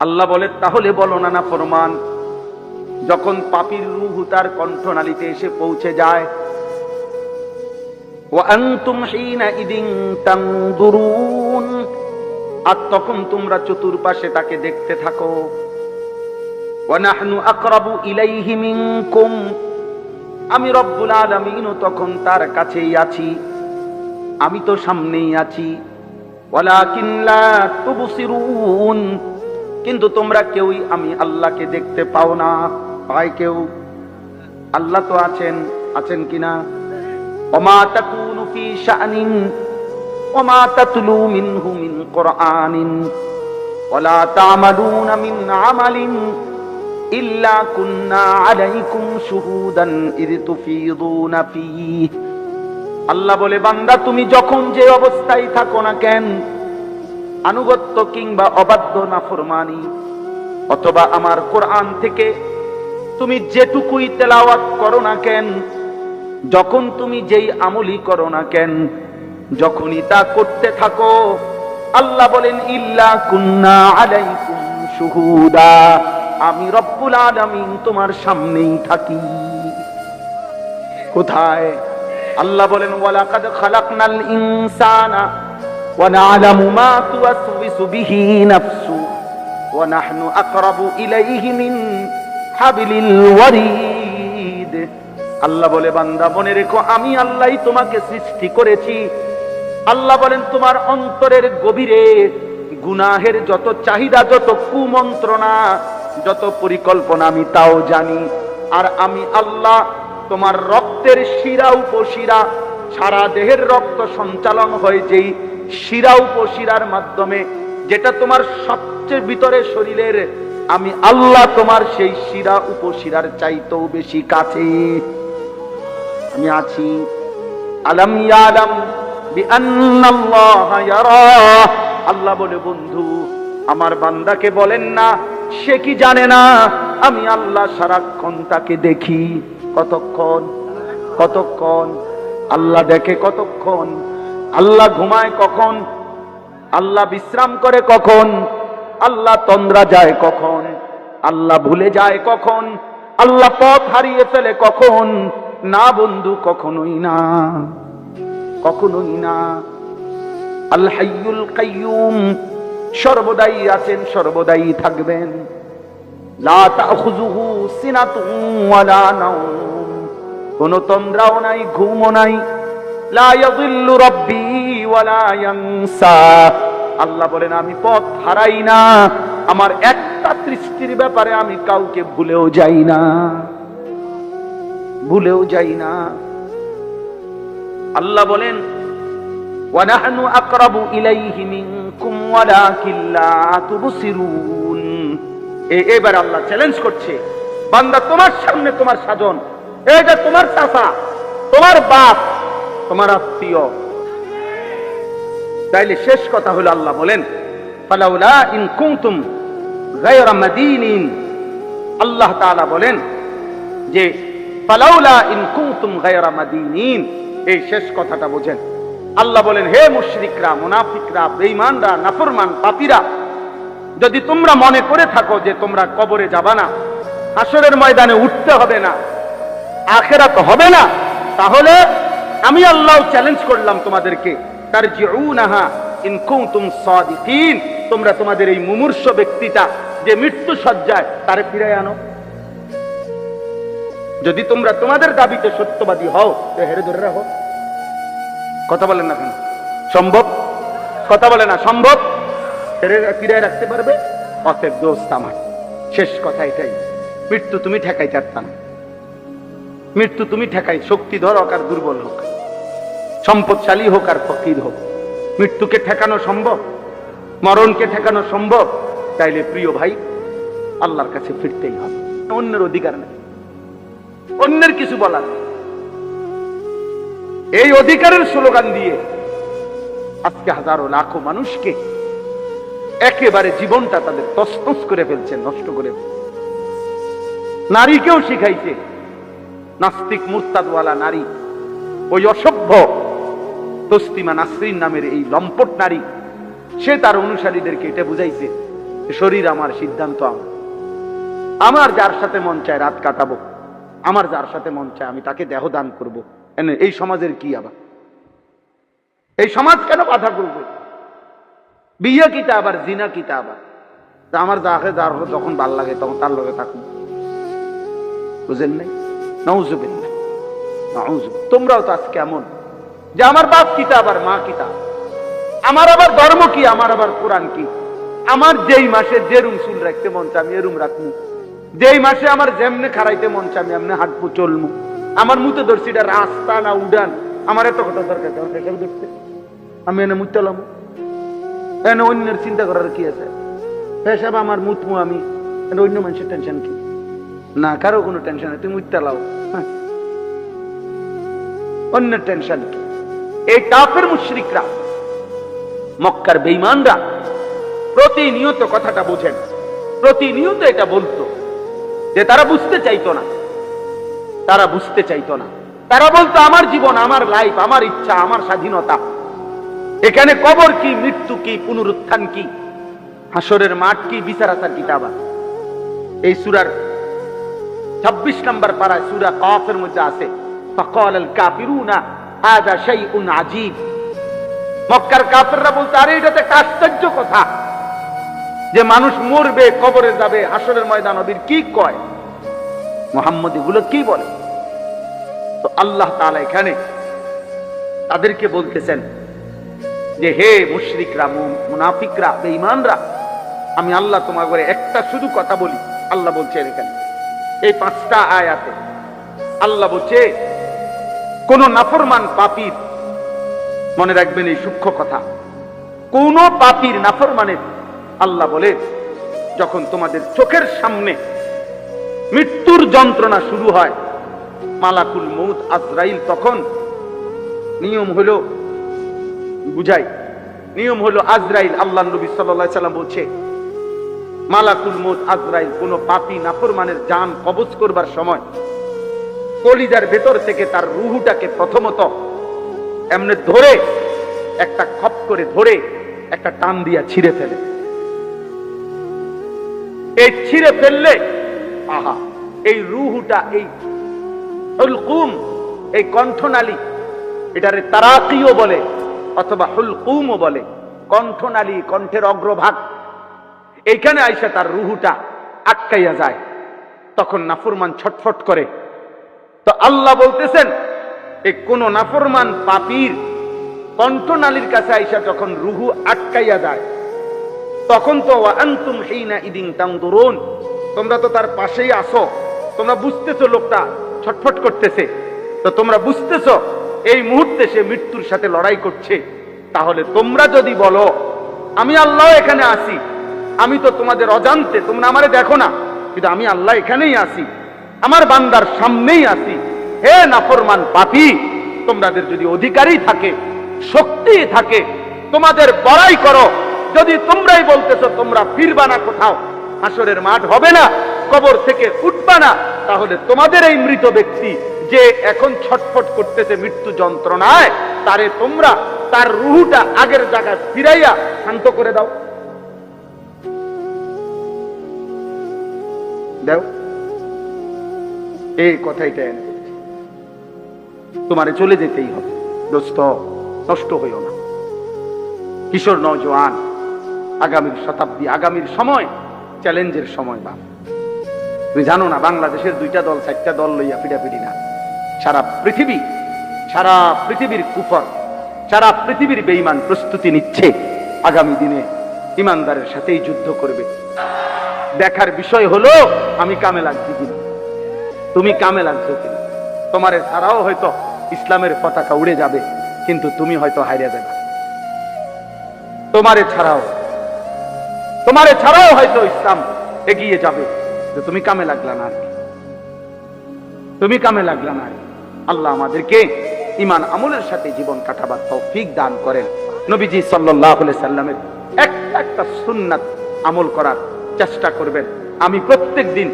আল্লাহ বলে, তাহলে বলো না না ফরমান, যখন পাপির রুহ তার কণ্ঠনালীতে এসে পৌঁছে যায় আর তখন তোমরা চতুর্পাশে তাকে দেখতে থাকো। আমি রব্বুল আলমিনও তখন তার কাছেই আছি। আমি তো সামনেই আছি। কিন্তু তোমরা কেউই আমি আল্লাহকে দেখতে পাও না। পায় কেউ? আল্লাহ তো আছেন আছেন কিনা? তাতলু মিনহু মিন কুরআনিন। ইল্লা কুন্না আলাইকুম শুহুদান ইদ তুফিদুনা ফীহ। আল্লাহ বলে, বান্দা, তুমি যখন যে অবস্থায় থাকো না কেন, আনুগত্য কিংবা অবাধ্য না ফরমানি, অথবা আমার কোরআন থেকে তুমি যেটুকুই তেলাওয়াত করো না কেন, যখন তুমি যেই আমলি করো না কেন, যখনই তা করতে থাকো, আল্লাহ বলেন, ইল্লা কুন্না আলাইকুম শুহুদা, আমি রব্বুল আলামিন তোমার সামনেই থাকি। কোথায়? আল্লাহ বলেন, ওয়ালাকাদ খালাকনাল ইনসানা ওয়া না'লামু মা তুওয়াসওয়িসু বিহি নাফসু ওয়া নাহনু আকরাবু ইলাইহি মিন হাবিলিল ওয়ারিদ। আল্লাহ বলে, বান্দা, মনে রেখো, আমি আল্লাহই তোমাকে সৃষ্টি করেছি। আল্লাহ বলেন, তোমার অন্তরের গভীরে গুনাহের যত চাহিদা, যত কুমন্ত্রণা, যত পরিকল্পনা, আমি তাও জানি। আর আমি আল্লাহ তোমার রক্তের শিরা উপশিরা, সারা দেহের রক্ত সঞ্চালন হয় যেই শিরা উপশিরার মাধ্যমে, যেটা তোমার সবচেয়ে ভিতরে শরীরের, আমি আল্লাহ তোমার সেই শিরা উপশিরার চাইতেও বেশি কাছে। আমি আছি, আলম ইয়ালাম আল্লাহ বলে, বন্ধু, আমার বান্দাকে বলেন না, সে কি জানে না? আমি আল্লাহ সারাক্ষণ তাকে দেখি। কতক্ষণ? কতক্ষণ? আল্লাহ দেখে কতক্ষণ? আল্লাহ ঘুমায় কখন? আল্লাহ বিশ্রাম করে কখন? আল্লাহ তন্দ্রা যায় কখন? আল্লাহ ভুলে যায় কখন? আল্লাহ পথ হারিয়ে ফেলে কখন? না বন্ধু, কখনোই না। কখনোই না। আল হাইয়ুল কাইয়ুম, সর্বদাই আছেন, সর্বদাই থাকবেন। লা তাখুযুহু সিনাতুন ওয়ালা নাওম। কোনো তন্দ্রাও নাই, ঘুমও নাই। লা ইয়াযিল্লু রাব্বি ওয়ালা ইয়ানসা। আল্লাহ বলেন, আমি পথ হারাই না। আমার একটা তৃষ্টির ব্যাপারে আমি কাউকে ভুলেও যাই না। ভুলেও যাই না। আল্লাহ বলেন ওয়ানাহনু আকরাবু ইলাইহি মিনকুম ওয়ালাকিন লা তুবসিরুন। এবার আল্লাহ চ্যালেঞ্জ করছে। বান্দা তোমার সামনে তোমার সাজন। এটা তোমার চাচা, তোমার বাপ, তোমার আত্মীয়। তাইলে শেষ কথা হলো আল্লাহ বলেন আল্লাহ বলেন যে, ফালাউলা ইন কুনতুম গায়রা এই শেষ কথাটা বোঝেন। আল্লাহ বলেন, হে মুশরিকরা, মুনাফিকরা, বেঈমানরা, নাফরমান, পাপীরা যদি তোমরা মনে করে থাকো যে তোমরা কবরে যাবা না হাসরের ময়দানে উঠতে হবে না, আখেরাত হবে না, তাহলে আমি আল্লাহ চ্যালেঞ্জ করলাম তোমাদেরকে তার জিউনাহা ইন কুনতুম সাদিকিন তোমরা তোমাদের এই মুমূর্ষ ব্যক্তিটা যে মৃত্যু সজ্জায় তারে ফিরে আনো। যদি তোমরা তোমাদের দাবিতে সত্যবাদী হও, তো হেরে ধরে রাখো। কথা বলেন না কেন? সম্ভব? কথা বলে না, সম্ভব? রাখতে পারবে? অতএব আমার। শেষ কথা এটাই। মৃত্যু তুমি ঠেকাইতে পারতা না। মৃত্যু তুমি ঠেকাই। হোক আর দুর্বল হোক। সম্পদশালী হোক আর ফকির হোক। মৃত্যুকে ঠেকানো সম্ভব? মরণকে ঠেকানো সম্ভব? তাইলে প্রিয় ভাই, আল্লাহর কাছে ফিরতেই হবে। অন্যের অধিকার নেই। অন্যের কিছু বলার এই অধিকারের স্লোগান দিয়ে আজকে হাজারো লাখো মানুষকে একেবারে জীবনটা তাদের তসতস করে ফেলছে, নষ্ট করে। নারীকেও শিখাইছে, নাস্তিক মুরতাদওয়ালা নারী, ওই অসভ্য তস্তিমা নাসরিন নামের এই লম্পট নারী, সে তার অনুসারীদেরকে এটা বুঝাইছে শরীর আমার সিদ্ধান্ত আমার। আমার যার সাথে মন চায় রাত কাটাবো, আমার যার সাথে মন চায় আমি তাকে দেহ দান করব এই সমাজের কি আবার? এই সমাজ কেন বাধা করবে? বিয়ে কিতা আবার জিনা কিতা আবার আমার যাকে যার যখন ভালো লাগে, তখন তার লগে থাকুন বুঝেন নাই? নৌজুবিল্লাহ নাউজুব। তোমরাও তো আজকে এমন যে আমার বাপ কিতা আবার মা কিতা আমার আবার ধর্ম কি? আমার আবার কোরআন কি? আমার যেই মাসে যে রুম চুল রাখতে মন চায়, আমি এরুম রাখব। যেই মাসে আমার যেমনে খারাইতে মন চায়, আমি এমনি হাঁটবো চলমু আমার মুতে ধরছি, এটা রাস্তা না উডান। আমার এত কথা দরকার কেমন আমি এনে মুতলাম এনে অন্যের চিন্তা করার কি আছে? পেশাব আমার মুতমু আমি অন্য মানুষের টেনশন কি? না, কারও কোনো টেনশন নেই, তুমি উঠতে লাও অন্যের টেনশন কি? এই কাফের মুশরিকরা, মক্কার বেঈমানরা প্রতিনিয়ত কথাটা বোঝেন, প্রতিনিয়ত এটা বলতো, যে তারা বুঝতে চাইতো না। তারা বুঝতে চাইতো না। তারা বলতো, আমার জীবন, আমার লাইফ আমার ইচ্ছা, আমার স্বাধীনতা। এখানে কবর কি, মৃত্যু কি, পুনরুত্থান কি? হাসরের মাঠ কি, বিচারাচার কিতাবা এই সুরার ছাব্বিশ নম্বর পাড়ায় সুরা কফের মধ্যে আছে ফকল আল কাফিরুনা হাদা শাইউন আজীব মক্কার কাফেররা বলতে আরে, এটা একটা আশ্চর্য কথা যে মানুষ মরবে, কবরে যাবে হাসরের ময়দান, নবীর কি কয়? মোহাম্মদ এগুলো কি বলে? তো আল্লাহ তাআলা এখানে তাদেরকে বলতেছেন যে হে মুশরিকরা মুনাফিকরা, বেঈমানরা, আমি আল্লাহ তোমার করে একটা শুধু কথা বলি। আল্লাহ বলছেন এখানে, এই পাঁচটা আয়াতে আল্লাহ বলছে, কোন নাফরমান পাপীর, মনে রাখবেন এই সূক্ষ্ম কথা, কোন পাপীর নাফরমানের আল্লাহ বলে, যখন তোমাদের চোখের সামনে মৃত্যুর যন্ত্রণা শুরু হয়, মালাকুল মৌত আজরাইল, তখন নিয়ম হলো বুঝাই। নিয়ম হলো আজরাইল আল্লাহ নবী সাল্লাল্লাহু সাল্লাম বলছে, মালাকুল মৌত আজরাইল, কোন পাপী নাফরমানের জান কবজ করবার সময় কলিজার ভেতর থেকে তার রুহুটাকে প্রথমত এমনি ধরে, একটা খপ করে ধরে, একটা টান দিয়া ছিঁড়ে ফেলে। এই ছিঁড়ে ফেললে, আহা, এই রুহুটা, এই এই কণ্ঠনালী, এটারে তারাকিও বলে। অথবা হুলকুমও বলে, কণ্ঠনালী, কণ্ঠের অগ্রভাগ। এইখানে আইসা তার রুহুটা আটকাইয়া যায়। তখন নাফরমান ছটফট করে, তো আল্লাহ বলতেছেন এই কোন নাফরমান পাপীর কণ্ঠনালীর কাছে আইসা যখন রুহু আটকাইয়া যায়, তখন তো আন্তুম সেই না ইদিং তাংদুরুন তোমরা তো তার পাশেই আসো তোমরা বুঝতেছো লোকটা ছটফট করতেছে। তো তোমরা বুঝতেছো এই মুহূর্তে সে মৃত্যুর সাথে লড়াই করছে। তাহলে তোমরা যদি বলো, আমি আল্লাহ এখানে আসি আমি তো তোমাদের অজান্তে, তোমরা আমারে দেখো না, কিন্তু আমি আল্লাহ এখানেই আসি আমার বান্দার সামনেই আসি হে নাফরমান পাপি, তোমাদের যদি অধিকারই থাকে, শক্তি থাকে, তোমাদের বড়াই করো। যদি তোমরাই বলতেছো, তোমরা ফিরবা না কোথাও হাসরের মাঠ হবে না, কবর থেকে উঠবা না তাহলে তোমাদের এই মৃত ব্যক্তি যে এখন ছটফট করতেছে মৃত্যু যন্ত্রণায়, তারে তোমরা তার রুহুটা আগের জায়গায় ফিরাইয়া শান্ত করে দাও। এই কথাইটা এনে। তোমারে চলে যেতেই হবে। দোস্ত, নষ্ট হইও না। কিশোর নজওয়ান আগামীর শতাব্দী, আগামীর সময়, চ্যালেঞ্জের সময় বা তুমি জানো না, বাংলাদেশের দুইটা দল, চারটা দল লইয়া পিটাপিটি না। সারা পৃথিবী, সারা পৃথিবীর কুফর, সারা পৃথিবীর বেঈমান প্রস্তুতি নিচ্ছে। আগামী দিনে ইমানদারের সাথেই যুদ্ধ করবে। দেখার বিষয় হলো, আমি কামে লাগছি কিনা তুমি কামে লাগছো কিনা তোমার ছাড়াও হয়তো ইসলামের পতাকা উড়ে যাবে, কিন্তু তুমি হয়তো হারিয়ে যাবে তোমারে ছাড়াও তোমারে ছাড়াও হয়তো ইসলাম এগিয়ে যাবে। যে তুমি কামে লাগলা না। তুমি কামে লাগলা না আল্লাহ আমাদেরকে ইমান আমলের সাথে জীবন কাটাবার তৌফিক দান করেন। নবীজি সাল্লাহ সাল্লামের একটা একটা সুন্নাত আমল করার চেষ্টা করবেন। আমি প্রত্যেক দিন